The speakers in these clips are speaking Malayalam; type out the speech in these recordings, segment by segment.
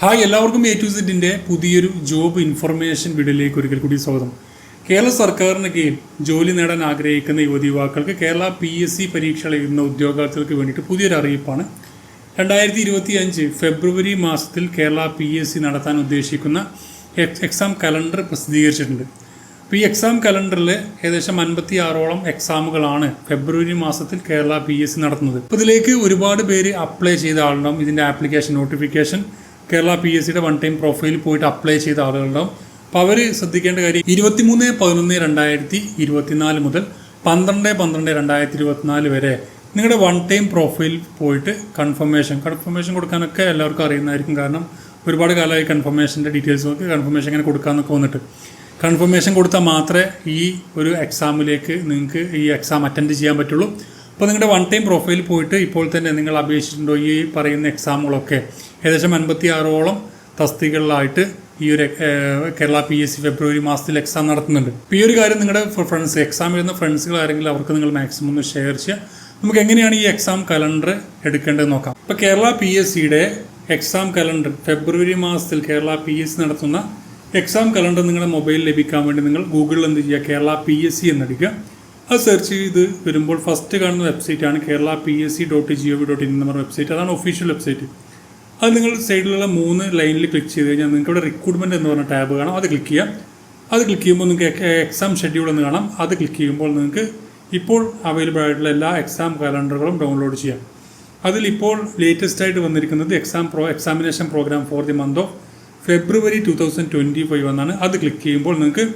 ഹായ് എല്ലാവർക്കും എ ടു സെറ്റിന്റെ പുതിയൊരു ജോബ് ഇൻഫർമേഷൻ വീഡിയോയിലേക്ക് ഒരിക്കൽ കൂടി സ്വാഗതം. കേരള സർക്കാരിന് കീഴിൽ ജോലി നേടാൻ ആഗ്രഹിക്കുന്ന യുവതി യുവാക്കൾക്ക് കേരള പി എസ് സി പരീക്ഷ എഴുതുന്ന ഉദ്യോഗാർത്ഥികൾക്ക് വേണ്ടിയിട്ട് പുതിയൊരു അറിയിപ്പാണ്. രണ്ടായിരത്തി ഇരുപത്തി അഞ്ച് ഫെബ്രുവരി മാസത്തിൽ കേരള പി എസ് സി നടത്താൻ ഉദ്ദേശിക്കുന്ന എക്സാം കലണ്ടർ പ്രസിദ്ധീകരിച്ചിട്ടുണ്ട്. അപ്പോൾ ഈ എക്സാം കലണ്ടറിൽ ഏകദേശം അൻപത്തി ആറോളം എക്സാമുകളാണ് ഫെബ്രുവരി മാസത്തിൽ കേരള പി എസ് സി നടത്തുന്നത്. അപ്പോൾ ഇതിലേക്ക് ഒരുപാട് പേര് അപ്ലൈ ചെയ്ത ആളുണ്ടാവും. ഇതിന്റെ application notification Kerala P S സിയുടെ വൺ ടൈം പ്രൊഫൈലിൽ പോയിട്ട് അപ്ലൈ ചെയ്ത ആളുകളുണ്ടാവും. അപ്പോൾ അവർ ശ്രദ്ധിക്കേണ്ട കാര്യം ഇരുപത്തിമൂന്ന് പതിനൊന്ന് രണ്ടായിരത്തി ഇരുപത്തിനാല് മുതൽ പന്ത്രണ്ട് പന്ത്രണ്ട് രണ്ടായിരത്തി ഇരുപത്തിനാല് വരെ നിങ്ങളുടെ വൺ ടൈം പ്രൊഫൈൽ പോയിട്ട് കൺഫർമേഷൻ കൺഫർമേഷൻ കൊടുക്കാനൊക്കെ എല്ലാവർക്കും അറിയുന്നതായിരിക്കും. കാരണം ഒരുപാട് കാലമായി കൺഫർമേഷന്റെ ഡീറ്റെയിൽസ് നോക്കി കൺഫർമേഷൻ എങ്ങനെ കൊടുക്കാമെന്നൊക്കെ വന്നിട്ട്. കൺഫർമേഷൻ കൊടുത്താൽ മാത്രമേ ഈ ഒരു എക്സാമിലേക്ക് നിങ്ങൾക്ക് ഈ എക്സാം അറ്റൻഡ് ചെയ്യാൻ പറ്റുള്ളൂ. അപ്പോൾ നിങ്ങളുടെ വൺ ടൈം പ്രൊഫൈൽ പോയിട്ട് ഇപ്പോൾ തന്നെ നിങ്ങൾ അപേക്ഷിച്ചിട്ടുണ്ടോ ഈ പറയുന്ന എക്സാമുകളൊക്കെ ഏകദേശം അൻപത്തി ആറോളം തസ്തികളിലായിട്ട് ഈ ഒരു Kerala P S C February മാസത്തിൽ എക്സാം നടത്തുന്നുണ്ട്. ഈ ഒരു കാര്യം നിങ്ങളുടെ ഫ്രണ്ട്സ് എക്സാം എഴുതുന്ന ഫ്രണ്ട്സുകൾ ആരെങ്കിലും അവർക്ക് നിങ്ങൾ മാക്സിമം ഒന്ന് ഷെയർ ചെയ്യുക. നമുക്ക് എങ്ങനെയാണ് ഈ എക്സാം കലണ്ടർ എടുക്കേണ്ടത് നോക്കാം. ഇപ്പോൾ കേരള പി എസ് സിയുടെ എക്സാം കലണ്ടർ ഫെബ്രുവരി മാസത്തിൽ കേരള പി എസ് സി നടത്തുന്ന എക്സാം കലണ്ടർ നിങ്ങളുടെ മൊബൈലിൽ ലഭിക്കാൻ വേണ്ടി നിങ്ങൾ ഗൂഗിളിൽ എന്ത് ചെയ്യുക? കേരള പി എസ് സി എന്നടിക്കുക. അത് സെർച്ച് ചെയ്ത് വരുമ്പോൾ ഫസ്റ്റ് കാണുന്ന വെബ്സൈറ്റ് ആണ് Kerala P S C dot G O V dot in എന്ന് പറഞ്ഞ വെബ്സൈറ്റ് അതാണ് ഒഫീഷ്യൽ വെബ്സൈറ്റ് അത് നിങ്ങൾ സൈഡിലുള്ള മൂന്ന് ലൈനിൽ ക്ലിക്ക് ചെയ്ത് കഴിഞ്ഞാൽ നിങ്ങൾക്ക് ഇവിടെ റിക്രൂട്ട്മെന്റ് എന്ന് പറഞ്ഞ ടാബ് കാണാം. അത് ക്ലിക്ക് ചെയ്യാം. അത് ക്ലിക്ക് ചെയ്യുമ്പോൾ നിങ്ങൾക്ക് എക്സാം ഷെഡ്യൂൾ എന്ന് കാണാം. അത് ക്ലിക്ക് ചെയ്യുമ്പോൾ നിങ്ങൾക്ക് ഇപ്പോൾ അവൈലബിൾ ആയിട്ടുള്ള എല്ലാ എക്സാം കലണ്ടറുകളും ഡൗൺലോഡ് ചെയ്യാം. അതിൽ ഇപ്പോൾ ലേറ്റസ്റ്റ് ആയിട്ട് വന്നിരിക്കുന്നത് exam pro examination programme for the month of February two thousand twenty five എന്നാണ്. അത് ക്ലിക്ക് ചെയ്യുമ്പോൾ നിങ്ങൾക്ക്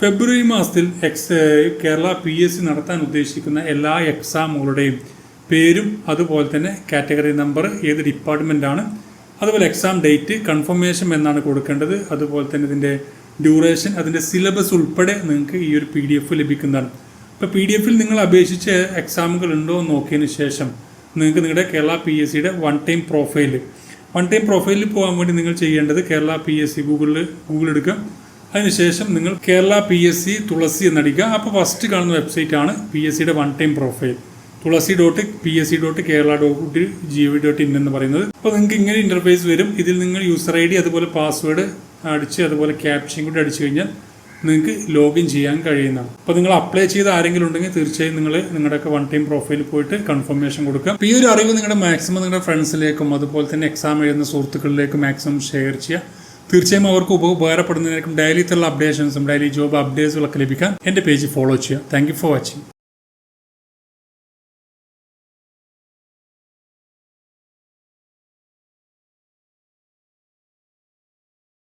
ഫെബ്രുവരി മാസത്തിൽ ex Kerala P S C നടത്താൻ ഉദ്ദേശിക്കുന്ന എല്ലാ എക്സാമുകളുടെയും പേരും അതുപോലെ തന്നെ കാറ്റഗറി നമ്പർ ഏത് ഡിപ്പാർട്ട്മെന്റ് ആണ് അതുപോലെ എക്സാം ഡേറ്റ് കൺഫർമേഷൻ എന്നാണ് കൊടുക്കേണ്ടത് അതുപോലെ തന്നെ ഇതിന്റെ ഡ്യൂറേഷൻ അതിന്റെ സിലബസ് ഉൾപ്പെടെ നിങ്ങൾക്ക് ഈ ഒരു പി ഡി എഫ് ലഭിക്കുന്നതാണ്. ഇപ്പോൾ പി ഡി എഫിൽ നിങ്ങൾ അപേക്ഷിച്ച് എക്സാമുകൾ ഉണ്ടോ എന്ന് നോക്കിയതിന് ശേഷം നിങ്ങൾക്ക് നിങ്ങളുടെ കേരള പി എസ് സിയുടെ one time profile one time പ്രൊഫൈലിൽ പോകാൻ വേണ്ടി നിങ്ങൾ ചെയ്യേണ്ടത് കേരള പി എസ് സി ഗൂഗിളിൽ ഗൂഗിൾ എടുക്കുക. അതിനുശേഷം നിങ്ങൾ Kerala P S C Thulasi എന്നടിക്കുക. അപ്പോൾ ഫസ്റ്റ് കാണുന്ന വെബ്സൈറ്റ് ആണ് പി എസ് സിയുടെ one time profile Thulasi dot P S C dot Kerala dot G V dot in എന്ന് പറയുന്നത്. അപ്പോൾ നിങ്ങൾക്ക് ഇങ്ങനെ ഇന്റർഫേസ് വരും. ഇതിൽ നിങ്ങൾ യൂസർ ഐ ഡി അതുപോലെ പാസ്വേഡ് അടിച്ച് അതുപോലെ ക്യാപ്ഷൻ കൂടി അടിച്ചു കഴിഞ്ഞാൽ നിങ്ങൾക്ക് ലോഗിൻ ചെയ്യാൻ കഴിയുന്നതാണ്. അപ്പോൾ നിങ്ങൾ അപ്ലൈ ചെയ്ത് ആരെങ്കിലും ഉണ്ടെങ്കിൽ തീർച്ചയായും നിങ്ങൾ നിങ്ങളുടെയൊക്കെ വൺ ടൈം പ്രൊഫൈലിൽ പോയിട്ട് കൺഫർമേഷൻ കൊടുക്കുക. ഈ ഒരു അറിവ് നിങ്ങളുടെ മാക്സിമം നിങ്ങളുടെ ഫ്രണ്ട്സിലേക്കും അതുപോലെ തന്നെ എക്സാം എഴുതുന്ന സുഹൃത്തുക്കളിലേക്കും മാക്സിമം ഷെയർ ചെയ്യുക. തീർച്ചയായും അവർക്ക് ഉപകാരപ്പെടുന്നതിനേക്കും ഡെയിലിത്തുള്ള അപ്ഡേഷൻസും ഡെയിലി ജോബ് അപ്ഡേറ്റ്സുകളൊക്കെ ലഭിക്കാൻ എന്റെ പേജ് ഫോളോ ചെയ്യുക. Thank for watching